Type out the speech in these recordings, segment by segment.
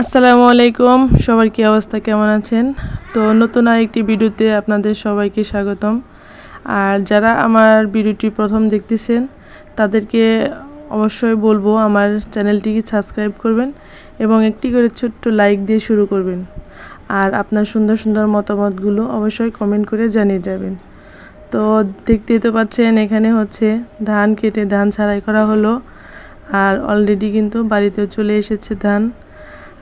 আসসালামু আলাইকুম। সবার কি অবস্থা, কেমন আছেন? তো নতুন আরেকটি ভিডিওতে আপনাদের সবাইকে স্বাগতম। আর যারা আমার ভিডিওটি প্রথম দেখতেছেন, তাদেরকে অবশ্যই বলব আমার চ্যানেলটিকে সাবস্ক্রাইব করবেন এবং একটি করে ছোট্ট লাইক দিয়ে শুরু করবেন। আর আপনার সুন্দর সুন্দর মতামতগুলো অবশ্যই কমেন্ট করে জানিয়ে যাবেন। তো দেখতেই তো পাচ্ছেন, এখানে হচ্ছে ধান কেটে ধান ছাড়াই করা হলো। আর অলরেডি কিন্তু বাড়িতেও চলে এসেছে ধান।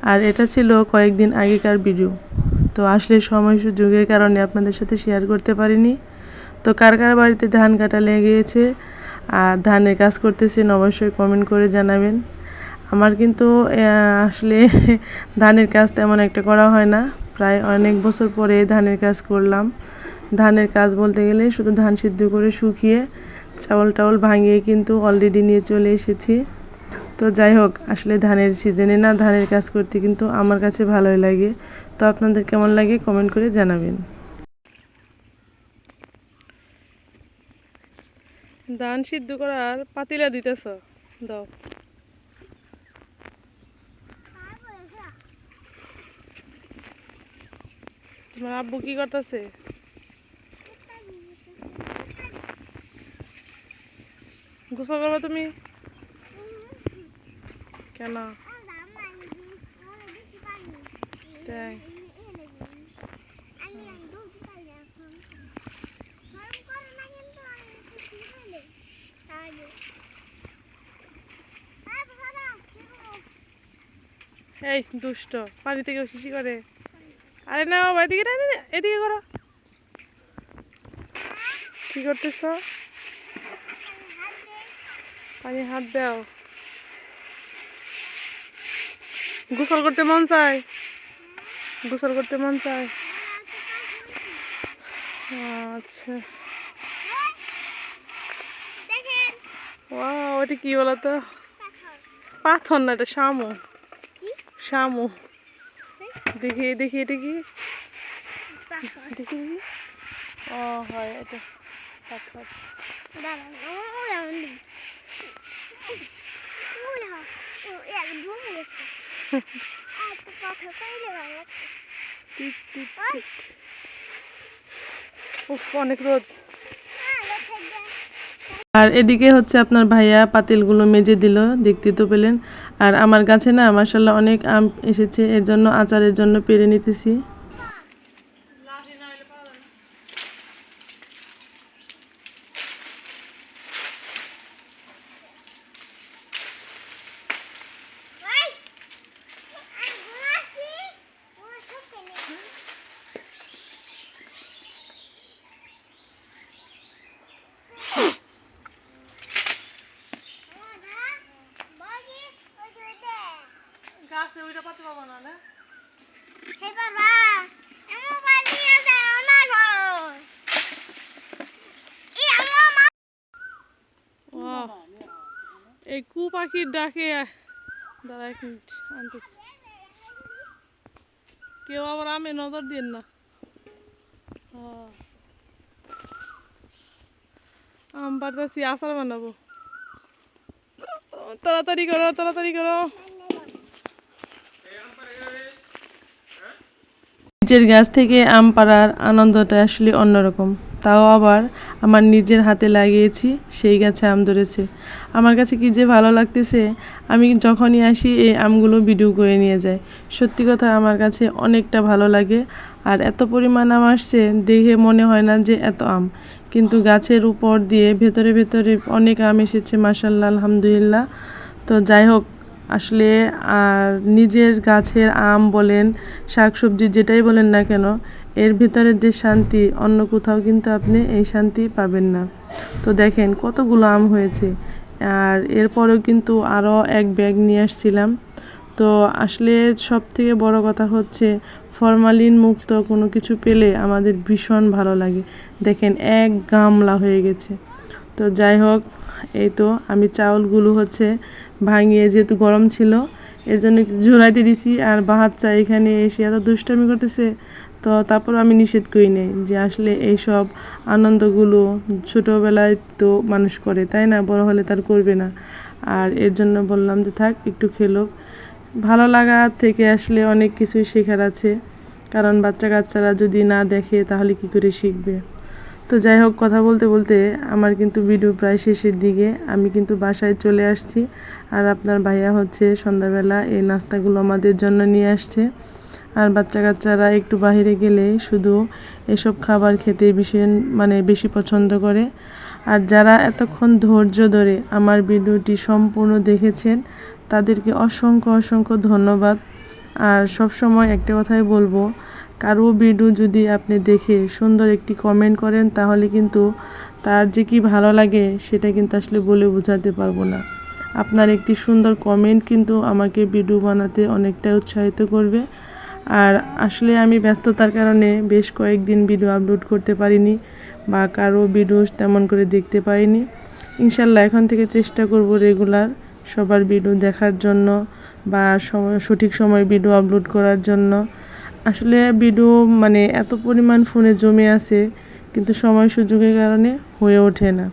আর এটা ছিল কয়েকদিন আগেকার ভিডিও। তো আসলে সময় সুযোগের কারণে আপনাদের সাথে শেয়ার করতে পারিনি। তো কার কার বাড়িতে ধান কাটা লেগেছে আর ধানের কাজ করতেছেন অবশ্যই কমেন্ট করে জানাবেন। আমার কিন্তু আসলে ধানের কাজ তেমন একটা করা হয় না। প্রায় অনেক বছর পরে ধানের কাজ করলাম। ধানের কাজ বলতে গেলে শুধু ধান সিদ্ধ করে শুকিয়ে চাউল টাউল ভাঙিয়ে কিন্তু অলরেডি নিয়ে চলে এসেছি। তো যাই হোক, আসলে ধানের সিজনে না ধানের কাজ করতে কিন্তু আমার কাছে ভালোই লাগে। তো আপনাদের কেমন লাগে কমেন্ট করে জানাবেন। ধান সিদ্ধ করার পাতিলা দিতেছ? দাও। তোমার আব্বু কি করতেছে? গোসল করবা তুমি? কেন? এই দুষ্ট পানি থেকে শিশি করে? আরে না বাবা, এদিকে না, এদিকে করো। কি করতেছ? পানি হাত দাও। গোসল করতে মন চায় গোসল করতে মন চায় আচ্ছা ওটা কি বলো তো পাথর না এটা শামু শামু দেখি দেখি এটা কি দেখি ও হয় এটা পাথর টিট আর এদিকে হচ্ছে আপনার ভাইয়া পাতিলগুলো মেজে দিল, দেখতে তো পেলেন। আর আমার গাছে না মাসাল্লাহ অনেক আম এসেছে, এর জন্য, আচারের জন্য পেরে নিতেছি। গাছে ওইটা পাতে পাবো না না? ও এই কু পাখির ডাকে দাঁড়া এক মিনিট আনতেছি কেউ আবার আমে নজর দিন না। আম পারতেছি আচার বানাবো। তাড়াতাড়ি করো তাড়াতাড়ি করো। নিজের গাছ থেকে আম পাড়ার আনন্দটা আসলে অন্যরকম। তাও আবার আমার নিজের হাতে লাগিয়েছি, সেই গাছে আম ধরেছে। আমার কাছে কি যে ভালো লাগতেছে, আমি যখনই আসি এই আমগুলো ভিডিও করে নিয়ে যাই। সত্যি কথা আমার কাছে অনেকটা ভালো লাগে আর এত পরিমাণ আম আসছে, দেখে মনে হয় না যে এত আম। কিন্তু গাছের উপর দিয়ে ভেতরে ভেতরে অনেক আম এসেছে মাসাল্লাহ আলহামদুলিল্লাহ। তো যাই হোক আসলে, আর নিজের গাছের আম বলেন, শাকসবজি যেটাই বলেন না কেন, এর ভিতরে যে শান্তি, অন্য কোথাও কিন্তু আপনি এই শান্তি পাবেন না। তো দেখেন কতগুলো আম হয়েছে। আর এরপরেও কিন্তু আরও এক ব্যাগ নিয়ে আসছিলাম। তো আসলে সব থেকে বড় কথা হচ্ছে, ফরমালিন মুক্ত কোনো কিছু পেলে আমাদের ভীষণ ভালো লাগে। দেখেন এক গামলা হয়ে গেছে। তো যাই হোক, এই তো আমি চাউলগুলো হচ্ছে ভাঙিয়ে যেহেতু গরম ছিল, এর জন্য একটু ঝোলাইতে দিছি। আর বাচ্চা এখানে এসে এত দুষ্টামি করতেছে, তো তারপর আমি নিষেধ করি নাই যে আসলে এইসব আনন্দগুলো ছোটোবেলায় তো মানুষ করে, তাই না? বড় হলে তার করবে না। আর এর জন্য বললাম যে থাক, একটু খেলো ভালো লাগা থেকে আসলে অনেক কিছুই শেখার আছে। কারণ বাচ্চা কাচ্চারা যদি না দেখে তাহলে কি করে শিখবে? তো যাই হোক, কথা বলতে বলতে আমার কিন্তু ভিডিও প্রায় শেষের দিকে। আমি কিন্তু বাসায় চলে আসছি আর আপনার ভাইয়া হচ্ছে সন্ধ্যাবেলা এই নাস্তাগুলো আমাদের জন্য নিয়ে আসছে। আর বাচ্চা কাচ্চারা একটু বাইরে গেলে শুধু এসব খাবার খেতে ভীষণ মানে বেশি পছন্দ করে। আর যারা এতক্ষণ ধৈর্য ধরে আমার ভিডিওটি সম্পূর্ণ দেখেছেন, তাদেরকে অসংখ্য অসংখ্য ধন্যবাদ। আর সব সময় একটা কথাই বলব, কারও ভিডিও যদি আপনি দেখে সুন্দর একটি কমেন্ট করেন, তাহলে কিন্তু তার যে কি ভালো লাগে সেটা কিন্তু আসলে বলে বোঝাতে পারব না। আপনার একটি সুন্দর কমেন্ট কিন্তু আমাকে ভিডিও বানাতে অনেকটা উৎসাহিত করবে। আর আসলে আমি ব্যস্ততার কারণে বেশ কয়েকদিন ভিডিও আপলোড করতে পারিনি বা কারও ভিডিও তেমন করে দেখতে পাইনি। ইনশাল্লাহ এখন থেকে চেষ্টা করব রেগুলার সবার ভিডিও দেখার জন্য বা সময় সঠিক সময় ভিডিও আপলোড করার জন্য। আসলে ভিডিও মানে এত পরিমাণ ফোনে জমে আছে, কিন্তু সময় সুযোগের কারণে হয়ে ওঠে না।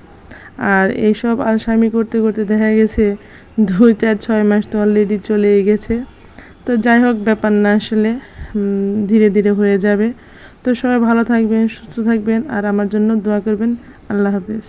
আর এইসব আলসামি করতে করতে দেখা গেছে, দুই চার ছয় মাস তো অলরেডি চলেই গেছে। তো যাই হোক, ব্যাপার না আসলে ধীরে ধীরে হয়ে যাবে। তো সবাই ভালো থাকবেন, সুস্থ থাকবেন, আর আমার জন্য দোয়া করবেন। আল্লাহ হাফেজ।